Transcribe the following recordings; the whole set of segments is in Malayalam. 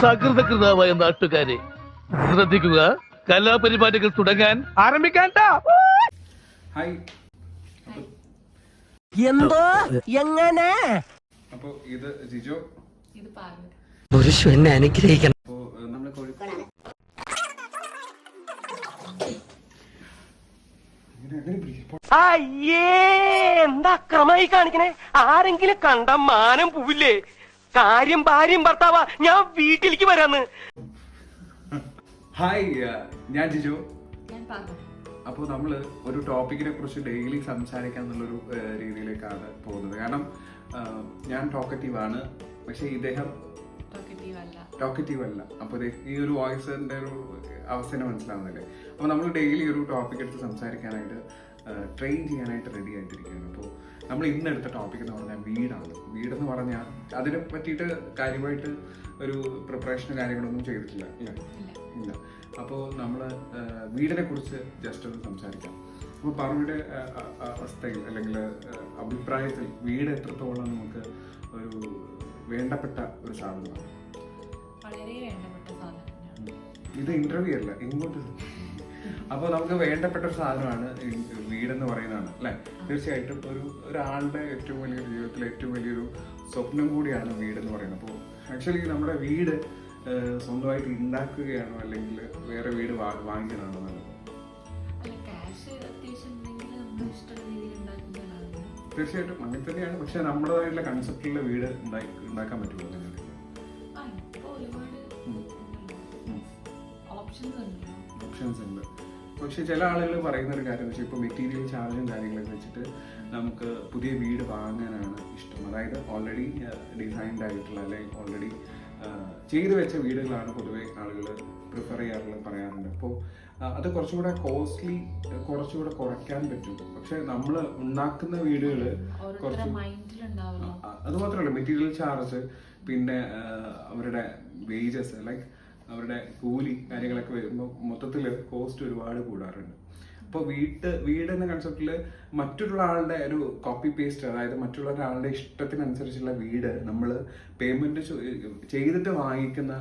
സകൃതകൃതാവായ നാട്ടുകാരെ ശ്രദ്ധിക്കുക. കലാപരിപാടികൾ തുടങ്ങാൻ ആരംഭിക്കാൻ ഹായ്. എന്തോ? എങ്ങനെ? അപ്പോ ഇത് ജിജോ. ഇത് പാർവതി. പുരുഷ എന്നെ അനുഗ്രഹിക്കണം. അയ്യേ എന്താ അക്രമായി കാണിക്കണേ? ആരെങ്കിലും കണ്ട മാനം പോവില്ലേ? കാര്യം ഭാര്യയും ഭർത്താവാ. ഞാൻ വീട്ടിലേക്ക് വരാന്ന്. ഹായ് ഞാൻ ജിജു. അപ്പോൾ നമ്മൾ ഒരു ടോപ്പിക്കിനെ കുറിച്ച് ഡെയിലി സംസാരിക്കാൻ എന്നുള്ളൊരു രീതിയിലേക്കാണ് പോകുന്നത്. കാരണം ഞാൻ ടോക്കറ്റീവ് ആണ് പക്ഷേ ഇദ്ദേഹം ടോക്കറ്റീവ് അല്ല ടോക്കറ്റീവ് അല്ല അപ്പോൾ ഈ ഒരു വോയിസിന്റെ ഒരു അവസ്ഥ മനസ്സിലാവുന്നില്ലേ? അപ്പോൾ നമ്മൾ ഡെയിലി ഒരു ടോപ്പിക് എടുത്ത് സംസാരിക്കാനായിട്ട് ട്രെയിൻ ചെയ്യാനായിട്ട് റെഡി ആയിട്ടിരിക്കുകയാണ്. അപ്പോൾ നമ്മൾ ഇന്ന് എടുത്ത ടോപ്പിക് എന്ന് പറഞ്ഞാൽ വീടാണ്. വീടെന്ന് പറഞ്ഞാൽ അതിനെ പറ്റിയിട്ട് കാര്യമായിട്ട് ഒരു പ്രിപ്പറേഷനും കാര്യങ്ങളൊന്നും ചെയ്തിട്ടില്ല. ഇല്ല. അപ്പോൾ നമ്മൾ വീടിനെ കുറിച്ച് ജസ്റ്റ് ഒന്ന് സംസാരിക്കാം. അപ്പോൾ പറയുടെ അവസ്ഥയിൽ അല്ലെങ്കിൽ അഭിപ്രായത്തിൽ വീട് എത്രത്തോളം നമുക്ക് ഒരു വേണ്ടപ്പെട്ട ഒരു സാധനമാണ്? വളരെ വേണ്ടപ്പെട്ട സാധനം ഇത് ഇന്റർവ്യൂ അല്ല ഇങ്ങോട്ട് അപ്പോൾ നമുക്ക് വേണ്ടപ്പെട്ട ഒരു സാധനമാണ് വീടെന്ന് പറയുന്നതാണ് അല്ലെ? തീർച്ചയായിട്ടും ഒരു ഒരാളുടെ ഏറ്റവും വലിയൊരു ജീവിതത്തിലെ ഏറ്റവും വലിയൊരു സ്വപ്നം കൂടിയാണ് വീടെന്ന് പറയുന്നത്. അപ്പോൾ ആക്ച്വലി നമ്മുടെ വീട് സ്വന്തമായിട്ട് ഉണ്ടാക്കുകയാണോ അല്ലെങ്കിൽ വേറെ വീട് വാങ്ങിക്കുന്നതാണോ വാങ്ങിയതാണോ നല്ലത് തീർച്ചയായിട്ടും അങ്ങനെ തന്നെയാണ്. പക്ഷെ നമ്മുടേതായിട്ടുള്ള കൺസെപ്റ്റിലുള്ള വീട് ഉണ്ടാക്കാൻ പറ്റുമോ ഓപ്ഷൻസ് ഉണ്ട്. പക്ഷെ ചില ആളുകൾ പറയുന്ന ഒരു കാര്യം വെച്ചാൽ ഇപ്പോൾ മെറ്റീരിയൽ ചാർജും കാര്യങ്ങളൊക്കെ വെച്ചിട്ട് നമുക്ക് പുതിയ വീട് വാങ്ങാനാണ് ഇഷ്ടം. അതായത് ഓൾറെഡി ഡിസൈൻഡ് ആയിട്ടുള്ള അല്ലെങ്കിൽ ഓൾറെഡി ചെയ്തു വെച്ച വീടുകളാണ് പൊതുവെ ആളുകൾ പ്രിഫർ ചെയ്യാറുള്ളത് പറയാറുണ്ട്. അപ്പോൾ അത് കുറച്ചുകൂടെ കോസ്റ്റ്ലി കുറച്ചുകൂടെ കുറയ്ക്കാൻ പറ്റും. പക്ഷെ നമ്മൾ ഉണ്ടാക്കുന്ന വീടുകൾ കുറച്ച് അതുമാത്രമല്ല അത് മാത്രമല്ല മെറ്റീരിയൽ ചാർജ് പിന്നെ അവരുടെ വേജസ് ലൈക്ക് അവരുടെ കൂലി കാര്യങ്ങളൊക്കെ വരുമ്പോൾ മൊത്തത്തിൽ കോസ്റ്റ് ഒരുപാട് കൂടാറുണ്ട്. അപ്പോൾ വീട്ട് വീട് എന്ന കൺസെപ്റ്റിൽ മറ്റുള്ള ആളുടെ ഒരു കോപ്പി പേസ്റ്റ് അതായത് മറ്റുള്ള ഒരാളുടെ ഇഷ്ടത്തിനനുസരിച്ചുള്ള വീട് നമ്മൾ പേയ്മെന്റ് ചെയ്തിട്ട് വാങ്ങിക്കുന്ന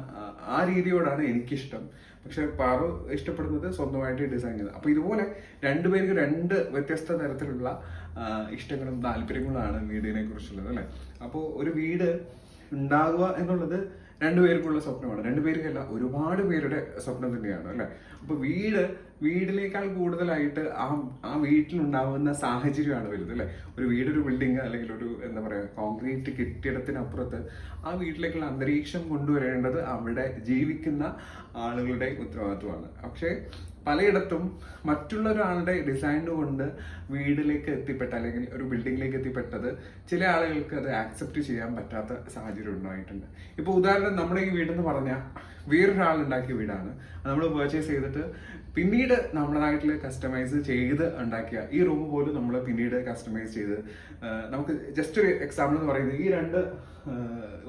ആ- രീതിയോടാണ് എനിക്കിഷ്ടം. പക്ഷെ പാറു ഇഷ്ടപ്പെടുന്നത് സ്വന്തമായിട്ട് ഡിസൈൻ ചെയ്തത് അപ്പോൾ ഇതുപോലെ രണ്ടുപേർക്ക് രണ്ട് വ്യത്യസ്ത തരത്തിലുള്ള ഇഷ്ടങ്ങളും താല്പര്യങ്ങളുമാണ് വീടിനെ കുറിച്ചുള്ളത് അല്ലേ? അപ്പോൾ ഒരു വീട് ഉണ്ടാകുക എന്നുള്ളത് രണ്ടുപേർക്കുള്ള സ്വപ്നമാണ്. രണ്ടുപേർക്കല്ല ഒരുപാട് പേരുടെ സ്വപ്നം തന്നെയാണ് അല്ലെ? അപ്പൊ വീട് വീടിനേക്കാൾ കൂടുതലായിട്ട് ആ ആ വീട്ടിലുണ്ടാവുന്ന സാഹചര്യമാണ് വലുത് അല്ലെ? ഒരു വീടൊരു ബിൽഡിങ് അല്ലെങ്കിൽ ഒരു എന്താ പറയുക കോൺക്രീറ്റ് കെട്ടിടത്തിനപ്പുറത്ത് ആ വീട്ടിലേക്കുള്ള അന്തരീക്ഷം കൊണ്ടുവരേണ്ടത് അവിടെ ജീവിക്കുന്ന ആളുകളുടെ ഉത്തരവാദിത്വമാണ്. പക്ഷേ പലയിടത്തും മറ്റുള്ള ഒരാളുടെ ഡിസൈൻ കൊണ്ട് വീടിലേക്ക് എത്തിപ്പെട്ട അല്ലെങ്കിൽ ഒരു ബിൽഡിങ്ങിലേക്ക് എത്തിപ്പെട്ടത് ചില ആളുകൾക്ക് അത് ആക്സെപ്റ്റ് ചെയ്യാൻ പറ്റാത്ത സാഹചര്യം ഉണ്ടായിട്ടുണ്ട്. ഇപ്പോൾ ഉദാഹരണം നമ്മുടെ ഈ വീടെന്ന് പറഞ്ഞാൽ വേറൊരാൾ ഉണ്ടാക്കിയ വീടാണ്. നമ്മൾ പർച്ചേസ് ചെയ്തിട്ട് പിന്നീട് നമ്മളായിട്ടുള്ള കസ്റ്റമൈസ് ചെയ്ത് ഉണ്ടാക്കിയ ഈ റൂം പോലും നമ്മൾ പിന്നീട് കസ്റ്റമൈസ് ചെയ്ത് നമുക്ക് ജസ്റ്റ് ഒരു എക്സാമ്പിൾ എന്ന് പറയുന്നത് ഈ രണ്ട്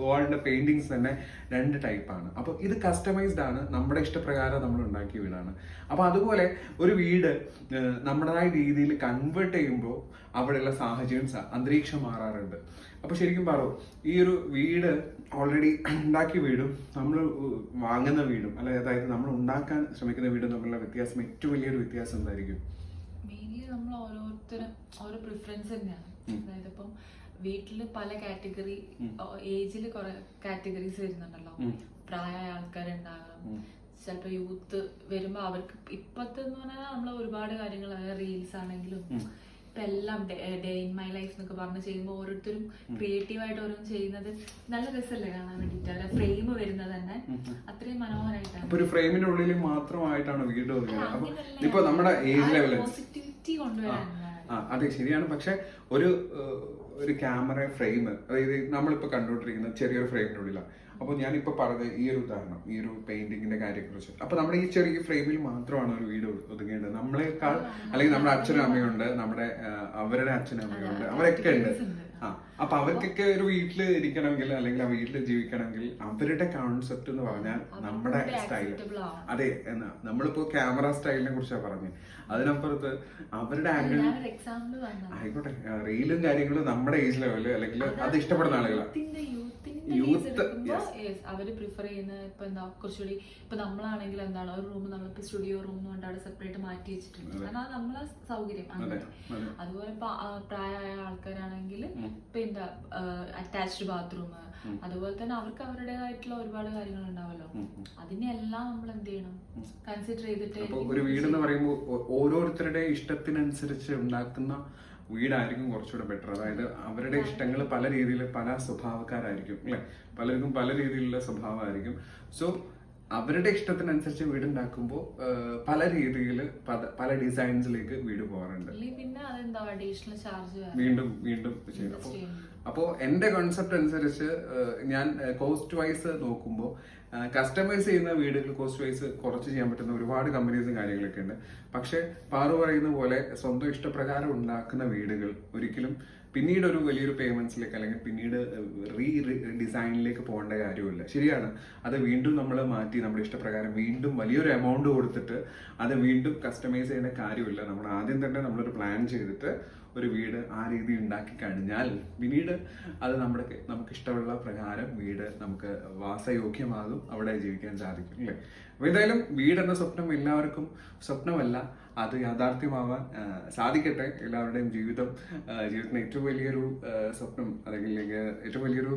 വാളിന്റെ പെയിന്റിങ്സ് തന്നെ രണ്ട് ടൈപ്പാണ് അപ്പോൾ ഇത് കസ്റ്റമൈസ്ഡ് ആണ്. നമ്മുടെ ഇഷ്ടപ്രകാരം നമ്മൾ ഉണ്ടാക്കിയ വീടാണ്. അപ്പോൾ അതുപോലെ ഒരു വീട് നമ്മുടേതായ രീതിയിൽ കൺവേർട്ട് ചെയ്യുമ്പോൾ അവിടെയുള്ള സാഹചര്യം അന്തരീക്ഷം മാറാറുണ്ട്. അപ്പോൾ ശരിക്കും പറയൂ ഈ ഒരു വീട് ഓൾറെഡി ഉണ്ടാക്കിയ വീടും നമ്മൾ വാങ്ങുന്ന വീടും അല്ലെ അതായത് നമ്മൾ ഉണ്ടാക്കാൻ ശ്രമിക്കുന്ന വീടും തമ്മിലുള്ള വ്യത്യാസം ഏറ്റവും വലിയൊരു വ്യത്യാസം എന്തായിരിക്കും? മെയിൻലി നമ്മൾ ഓരോരുത്തരും ഓരോ പ്രിഫറൻസ് തന്നെയാണ്. അതായത് ഇപ്പം വീട്ടിൽ പല കാറ്റഗറി ഏജിൽ കുറെ കാറ്റഗറീസ് വരുന്നുണ്ടല്ലോ. പ്രായമായ ആൾക്കാരുണ്ടാകാം ചിലപ്പോ യൂത്ത് വരുമ്പോ അവർക്ക് ഇപ്പത്തെ എന്ന് പറഞ്ഞാൽ നമ്മൾ ഒരുപാട് കാര്യങ്ങൾ റീൽസ് ആണെങ്കിലും ഇപ്പൊ എല്ലാം ഡേ ഇൻ മൈ ലൈഫ് എന്നൊക്കെ പറഞ്ഞ് ചെയ്യുമ്പോൾ ഓരോരുത്തരും ക്രിയേറ്റീവായിട്ട് ഓരോന്നും ചെയ്യുന്നത് നല്ല രസമല്ലേ കാണാൻ വേണ്ടിട്ട്. അവരുടെ ഫ്രെയിം വരുന്നത് തന്നെ അത്രയും മനോഹരമായിട്ടാണ് ഒരു ഫ്രെയിമിന്റെ ഉള്ളിൽ മാത്രമായിട്ടാണ് അപ്പൊ ഇപ്പൊ നമ്മുടെ ഏജ് ലെവലിൽ പോസിറ്റിവിറ്റി കൊണ്ടുവരാൻ ആ അതെ ശരിയാണ്. പക്ഷെ ഒരു ഒരു ക്യാമറ ഫ്രെയിം അതായത് നമ്മളിപ്പോ കണ്ടുകൊണ്ടിരിക്കുന്ന ചെറിയൊരു ഫ്രെയിമിന്റെ ഉള്ളിലാണ് അപ്പോൾ ഞാനിപ്പോ പറഞ്ഞ ഈ ഒരു ഉദാഹരണം ഈ ഒരു പെയിന്റിങ്ങിന്റെ കാര്യത്തെക്കുറിച്ച്. അപ്പൊ നമ്മുടെ ഈ ചെറിയ ഫ്രെയിമിൽ മാത്രമാണ് ഒരു വീട് ഒതുങ്ങേണ്ടത്. നമ്മളെക്കാൾ അല്ലെങ്കിൽ നമ്മുടെ അച്ഛനും അമ്മയുണ്ട് നമ്മുടെ അവരുടെ അച്ഛനും അമ്മയുണ്ട് അവരൊക്കെ ഉണ്ട്. ആ അപ്പൊ അവർക്കൊക്കെ ഒരു വീട്ടിൽ ഇരിക്കണമെങ്കിൽ അല്ലെങ്കിൽ ആ വീട്ടിൽ ജീവിക്കണമെങ്കിൽ അവരുടെ കോൺസെപ്റ്റ് എന്ന് പറഞ്ഞാൽ നമ്മുടെ സ്റ്റൈൽ അതെ എന്നാ നമ്മളിപ്പോ ക്യാമറ സ്റ്റൈലിനെ കുറിച്ചാണ് പറഞ്ഞത് അതിനപ്പുറത്ത് അവരുടെ ആംഗിൾ ആയിക്കോട്ടെ റീലും കാര്യങ്ങളും നമ്മുടെ ഏജ് ലെവൽ അല്ലെങ്കിൽ അത് ഇഷ്ടപ്പെടുന്ന ആളുകളാണ് yes, അവർ പ്രിഫർ ചെയ്യുന്ന ഇപ്പൊ എന്താ കുറച്ചുകൂടി ഇപ്പൊ നമ്മളാണെങ്കിൽ എന്താണ് ഒരു റൂം നമ്മളിപ്പോ സ്റ്റുഡിയോ റൂം കൊണ്ട് അവിടെ സെപ്പറേറ്റ് മാറ്റി വെച്ചിട്ടുണ്ട്. കാരണം അത് നമ്മളെ സൗകര്യം അങ്ങനെ അതുപോലെ ഇപ്പൊ പ്രായമായ ആൾക്കാരാണെങ്കിൽ ഇപ്പൊ എന്താ അറ്റാച്ച്ഡ് ബാത്റൂം അതുപോലെ തന്നെ അവർക്ക് അവരുടേതായിട്ടുള്ള ഒരുപാട് കാര്യങ്ങൾ ഉണ്ടാവല്ലോ. അതിനെല്ലാം നമ്മൾ എന്ത് ചെയ്യണം? കൺസിഡർ ചെയ്തിട്ട് ഒരു ഒരു എന്ന് പറയുമ്പോൾ ഓരോരുത്തരുടെ ഇഷ്ടത്തിനനുസരിച്ച് ഉണ്ടാക്കുന്ന വീടായിരിക്കും കുറച്ചുകൂടെ ബെറ്റർ അതായത് അവരുടെ ഇഷ്ടങ്ങൾ പല രീതിയിൽ പല സ്വഭാവക്കാരായിരിക്കും അല്ലെ? പലർക്കും പല രീതിയിലുള്ള സ്വഭാവമായിരിക്കും. സോ അവരുടെ ഇഷ്ടത്തിനനുസരിച്ച് വീടുണ്ടാക്കുമ്പോൾ പല രീതിയിൽ പല ഡിസൈൻസിലേക്ക് വീട് പോകാറുണ്ട്. വീണ്ടും വീണ്ടും ചെയ്യും അപ്പോൾ അപ്പോൾ എന്റെ കോൺസെപ്റ്റ് അനുസരിച്ച് ഞാൻ കോസ്റ്റ് വൈസ് നോക്കുമ്പോൾ കസ്റ്റമൈസ് ചെയ്യുന്ന വീടുകൾ കോസ്റ്റ് വൈസ് കുറച്ച് ചെയ്യാൻ പറ്റുന്ന ഒരുപാട് കമ്പനീസും കാര്യങ്ങളൊക്കെ ഉണ്ട്. പക്ഷേ പാറു പറയുന്ന പോലെ സ്വന്തം ഇഷ്ടപ്രകാരം ഉണ്ടാക്കുന്ന വീടുകൾ ഒരിക്കലും പിന്നീട് ഒരു വലിയൊരു പേയ്മെന്റ്സിലേക്ക് അല്ലെങ്കിൽ പിന്നീട് റീ ഡിസൈനിലേക്ക് പോകേണ്ട കാര്യമില്ല ശരിയാണ്. അത് വീണ്ടും നമ്മൾ മാറ്റി നമ്മുടെ ഇഷ്ടപ്രകാരം വീണ്ടും വലിയൊരു എമൗണ്ട് കൊടുത്തിട്ട് അത് വീണ്ടും കസ്റ്റമൈസ് ചെയ്യേണ്ട കാര്യമില്ല. നമ്മൾ ആദ്യം തന്നെ നമ്മളൊരു പ്ലാൻ ചെയ്തിട്ട് ഒരു വീട് ആ രീതി ഉണ്ടാക്കി കഴിഞ്ഞാൽ പിന്നീട് അത് നമ്മുടെ നമുക്ക് ഇഷ്ടമുള്ള പ്രകാരം വീട് നമുക്ക് വാസയോഗ്യമാകും അവിടെ ജീവിക്കാൻ സാധിക്കും അല്ലേ? അപ്പൊ എന്തായാലും വീട് എന്ന സ്വപ്നം എല്ലാവർക്കും സ്വപ്നമല്ല അത് യാഥാർത്ഥ്യമാവാൻ സാധിക്കട്ടെ എല്ലാവരുടെയും ജീവിതം ജീവിതത്തിന് ഏറ്റവും വലിയൊരു സ്വപ്നം അല്ലെങ്കിൽ ഏറ്റവും വലിയൊരു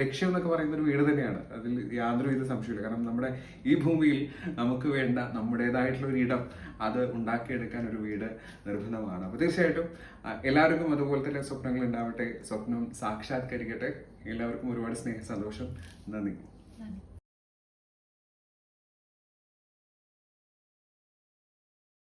ലക്ഷ്യം എന്നൊക്കെ പറയുന്ന ഒരു വീട് തന്നെയാണ്. അതിൽ യാതൊരു വിധ സംശയമില്ല കാരണം നമ്മുടെ ഈ ഭൂമിയിൽ നമുക്ക് വേണ്ട നമ്മുടേതായിട്ടുള്ള ഒരു ഇടം അത് ഉണ്ടാക്കിയെടുക്കാൻ ഒരു വീട് നിർബന്ധമാണ്. അപ്പോൾ തീർച്ചയായിട്ടും എല്ലാവർക്കും അതുപോലെ തന്നെ സ്വപ്നങ്ങൾ ഉണ്ടാവട്ടെ. സ്വപ്നം സാക്ഷാത്കരിക്കട്ടെ. എല്ലാവർക്കും ഒരുപാട് സ്നേഹ സന്തോഷം. നന്ദി.